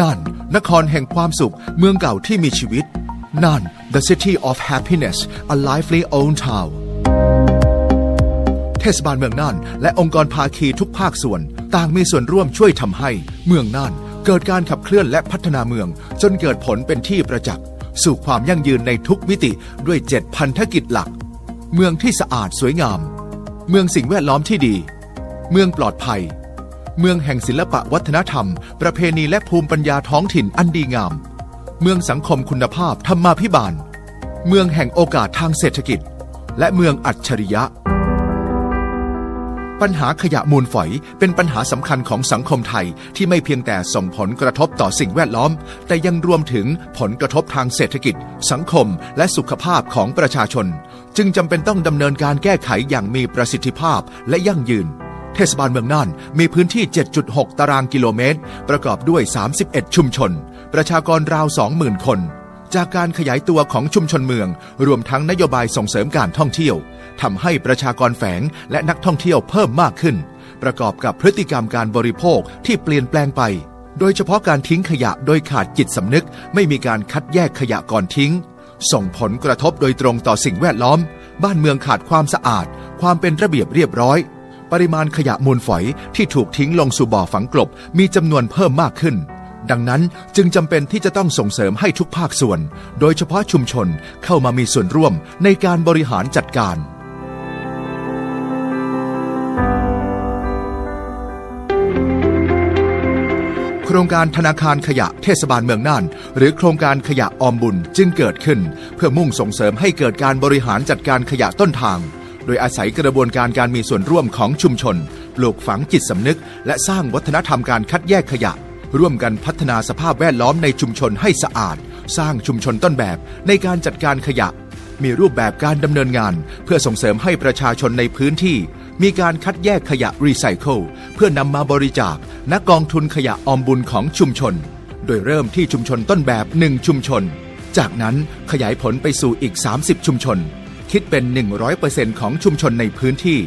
น่านนครแห่งความสุข เมืองเก่าที่มีชีวิต น่าน the city of happiness a lively old town เทศบาลเมืองน่าน และองค์กรภาคีทุกภาคส่วน ต่างมีส่วนร่วมช่วยทำให้ เมืองน่าน เกิดการขับเคลื่อนและพัฒนาเมือง จนเกิดผลเป็นที่ประจักษ์สู่ความยั่งยืนในทุกมิติด้วยเจ็ดพันธกิจหลัก เมืองที่สะอาดสวยงาม เมืองสิ่งแวดล้อมที่ดี เมืองปลอดภัย เมืองแห่งศิลปะวัฒนธรรม ประเพณีและภูมิปัญญาท้องถิ่นอันดีงาม เมืองสังคมคุณภาพธรรมาภิบาล เมืองแห่งโอกาสทางเศรษฐกิจ และเมืองอัจฉริยะ ปัญหาขยะมูลฝอยเป็นปัญหาสำคัญของสังคมไทยที่ไม่เพียงแต่ส่งผลกระทบต่อสิ่งแวดล้อม แต่ยังรวมถึงผลกระทบทางเศรษฐกิจ สังคม และสุขภาพของประชาชน จึงจำเป็นต้องดำเนินการแก้ไขอย่างมีประสิทธิภาพและยั่งยืน เทศบาลเมืองน่านมีพื้นที่ 7.6 ตารางกิโลเมตร ประกอบด้วย 31 ชุมชน ประชากรราว 20,000 คน จากการขยายตัวของชุมชนเมือง รวมทั้งนโยบายส่งเสริมการท่องเที่ยวทำให้ประชากรแฝงและนักท่องเที่ยวเพิ่มมากขึ้น ประกอบกับพฤติกรรมการบริโภคที่เปลี่ยนแปลงไป โดยเฉพาะการทิ้งขยะโดยขาดจิตสำนึก ไม่มีการคัดแยกขยะก่อนทิ้ง ส่งผลกระทบโดยตรงต่อสิ่งแวดล้อม บ้านเมืองขาดความสะอาด ความเป็นระเบียบเรียบร้อย ปริมาณขยะมูลฝอยที่ถูกทิ้งลงสู่บ่อฝังกลบมีจำนวนเพิ่มมากขึ้น ดังนั้นจึงจำเป็นที่จะต้องส่งเสริมให้ทุกภาคส่วน โดยเฉพาะชุมชนเข้ามามีส่วนร่วมในการบริหารจัดการโครงการธนาคารขยะเทศบาลเมืองน่าน หรือโครงการขยะออมบุญจึงเกิดขึ้น เพื่อมุ่งส่งเสริมให้เกิดการบริหารจัดการขยะต้นทาง โดยอาศัยกระบวนการการมีส่วนร่วมของชุมชน ปลูกฝังจิตสำนึก และสร้างวัฒนธรรมการคัดแยกขยะ ร่วมกันพัฒนาสภาพแวดล้อมในชุมชนให้สะอาด สร้างชุมชนต้นแบบในการจัดการขยะ มีรูปแบบการดำเนินงาน เพื่อส่งเสริมให้ประชาชนในพื้นที่ มีการคัดแยกขยะรีไซเคิลเพื่อนำมาบริจาคณกองทุนขยะออมบุญของชุมชน โดยเริ่มที่ชุมชนต้นแบบหนึ่งชุมชน จากนั้นขยายผลไปสู่อีก 30 ชุมชน คิดเป็น 100%ของชุมชนในพื้นที่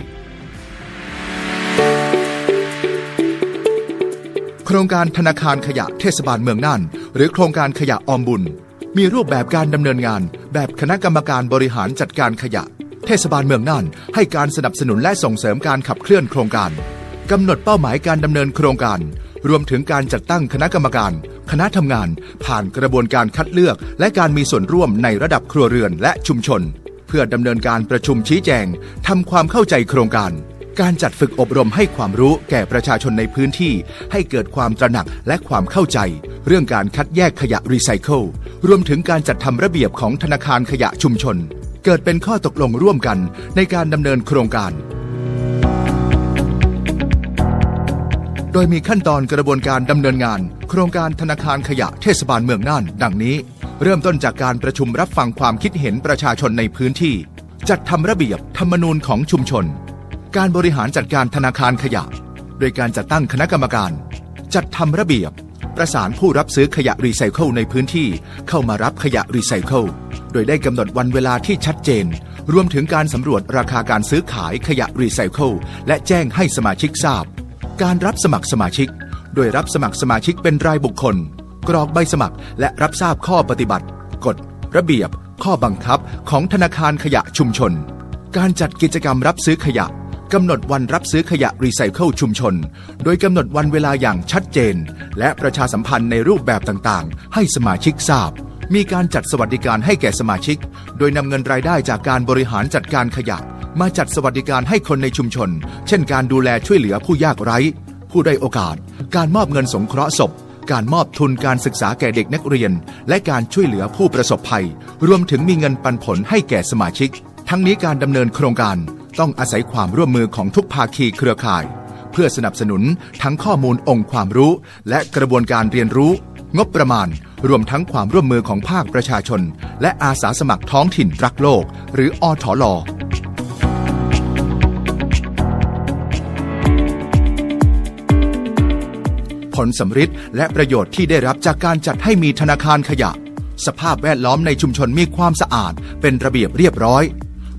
โครงการธนาคารขยะเทศบาลเมืองน่าน หรือโครงการขยะออมบุญ มีรูปแบบการดำเนินงาน แบบคณะกรรมการบริหารจัดการขยะ เทศบาลเมืองน่าน ให้การสนับสนุนและส่งเสริมการขับเคลื่อนโครงการกำหนดเป้าหมายการดำเนินโครงการ รวมถึงการจัดตั้งคณะกรรมการ คณะทำงาน ผ่านกระบวนการคัดเลือก และการมีส่วนร่วมในระดับครัวเรือนและชุมชน เพื่อดำเนินการประชุมชี้แจงทำความเข้าใจโครงการ การจัดฝึกอบรมให้ความรู้แก่ประชาชนในพื้นที่ ให้เกิดความตระหนักและความเข้าใจ เรื่องการคัดแยกขยะรีไซเคิลรวมถึงการจัดทำระเบียบของธนาคารขยะชุมชน เกิดเป็นข้อตกลงร่วมกันในการดำเนินโครงการโดยมีขั้นตอนกระบวนการดำเนินงาน โครงการธนาคารขยะเทศบาลเมืองน่าน ดังนี้ เริ่มต้นจากการประชุมรับฟังความคิดเห็นประชาชนในพื้นที่ จัดทำระเบียบธรรมนูญของชุมชน การบริหารจัดการธนาคารขยะ โดยการจัดตั้งคณะกรรมการ จัดทำระเบียบ ประสานผู้รับซื้อขยะรีไซเคิลในพื้นที่เข้ามารับขยะรีไซเคิลโดยได้กำหนดวันเวลาที่ชัดเจน รวมถึงการสำรวจราคาการซื้อขายขยะรีไซเคิลและแจ้งให้สมาชิกทราบ การรับสมัครสมาชิก โดยรับสมัครสมาชิกเป็นรายบุคคล กรอกใบสมัคร และรับทราบข้อปฏิบัติ กฎ ระเบียบ ข้อบังคับของธนาคารขยะชุมชน การจัดกิจกรรมรับซื้อขยะกำหนดวันรับซื้อขยะรีไซเคิลชุมชน โดยกำหนดวันเวลาอย่างชัดเจน และประชาสัมพันธ์ในรูปแบบต่างๆ ให้สมาชิกทราบ มีการจัดสวัสดิการให้แก่สมาชิก โดยนำเงินรายได้จากการบริหารจัดการขยะ มาจัดสวัสดิการให้คนในชุมชน เช่น การดูแลช่วยเหลือผู้ยากไร้ ผู้ได้โอกาส การมอบเงินสงเคราะห์ศพ การมอบทุนการศึกษาแก่เด็กนักเรียน และการช่วยเหลือผู้ประสบภัย รวมถึงมีเงินปันผลให้แก่สมาชิก ทั้งนี้การดำเนินโครงการต้องอาศัยความร่วมมือของทุกภาคีเครือข่าย เพื่อสนับสนุนทั้งข้อมูลองค์ความรู้ และกระบวนการเรียนรู้ งบประมาณ รวมทั้งความร่วมมือของภาคประชาชน และอาสาสมัครท้องถิ่นรักโลก หรืออทล ผลสำฤทธิ์และประโยชน์ที่ได้รับจากการจัดให้มีธนาคารขยะ สภาพแวดล้อมในชุมชนมีความสะอาด เป็นระเบียบเรียบร้อย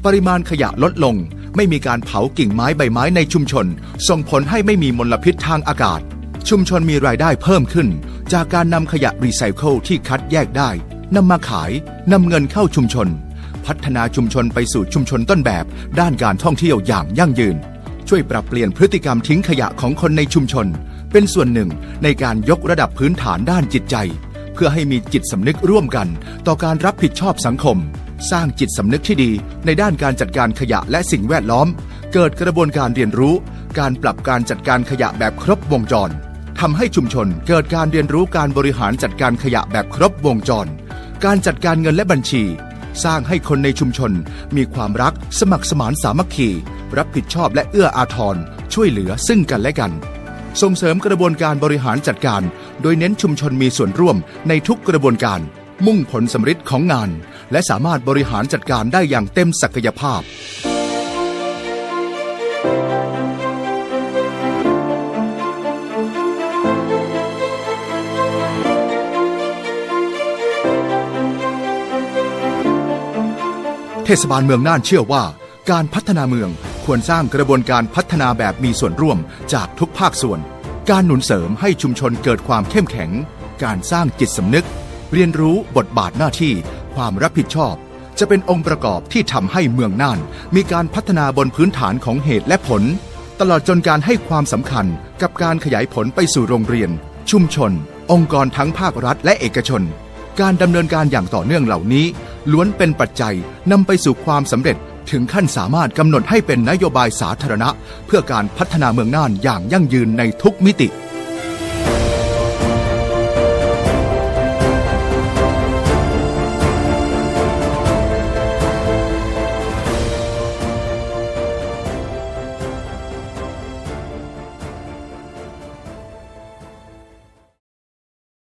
ปริมาณขยะลดลง ไม่มีการเผากิ่งไม้ใบไม้ในชุมชน ส่งผลให้ไม่มีมลพิษทางอากาศ ชุมชนมีรายได้เพิ่มขึ้น จากการนำขยะรีไซเคิลที่คัดแยกได้นำมาขายนำเงินเข้าชุมชน พัฒนาชุมชนไปสู่ชุมชนต้นแบบ ด้านการท่องเที่ยวอย่างยั่งยืน ช่วยปรับเปลี่ยนพฤติกรรมทิ้งขยะของคนในชุมชน เป็นส่วนหนึ่งในการยกระดับพื้นฐานด้านจิตใจ เพื่อให้มีจิตสำนึกร่วมกัน ต่อการรับผิดชอบสังคม สร้างจิตสำนึกที่ดี ในด้านการจัดการขยะและสิ่งแวดล้อม เกิดกระบวนการเรียนรู้ การปรับการจัดการขยะแบบครบวงจรทำให้ชุมชนเกิดการเรียนรู้การบริหารจัดการขยะแบบครบวงจร การจัดการเงินและบัญชี สร้างให้คนในชุมชน มีความรักสมัครสมานสามัคคี รับผิดชอบและเอื้ออาทรช่วยเหลือซึ่งกันและกัน ส่งเสริมกระบวนการบริหารจัดการ โดยเน้นชุมชนมีส่วนร่วมในทุกกระบวนการ มุ่งผลสำฤทธิ์ของงาน และสามารถบริหารจัดการได้อย่างเต็มศักยภาพเทศบาลเมืองน่านเชื่อว่า การพัฒนาเมือง ควรสร้างกระบวนการพัฒนาแบบมีส่วนร่วมจากทุกภาคส่วน การหนุนเสริมให้ชุมชนเกิดความเข้มแข็ง การสร้างจิตสำนึก เรียนรู้บทบาทหน้าที่ ความรับผิดชอบ จะเป็นองค์ประกอบที่ทำให้เมืองน่าน มีการพัฒนาบนพื้นฐานของเหตุและผล ตลอดจนการให้ความสำคัญกับการขยายผลไปสู่โรงเรียน ชุมชน องค์กรทั้งภาครัฐและเอกชน การดำเนินการอย่างต่อเนื่องเหล่านี้ล้วนเป็นปัจจัยนำไปสู่ความสำเร็จ ถึงขั้นสามารถกำหนดให้เป็นนโยบายสาธารณะ เพื่อการพัฒนาเมืองน่านอย่างยั่งยืนในทุกมิติ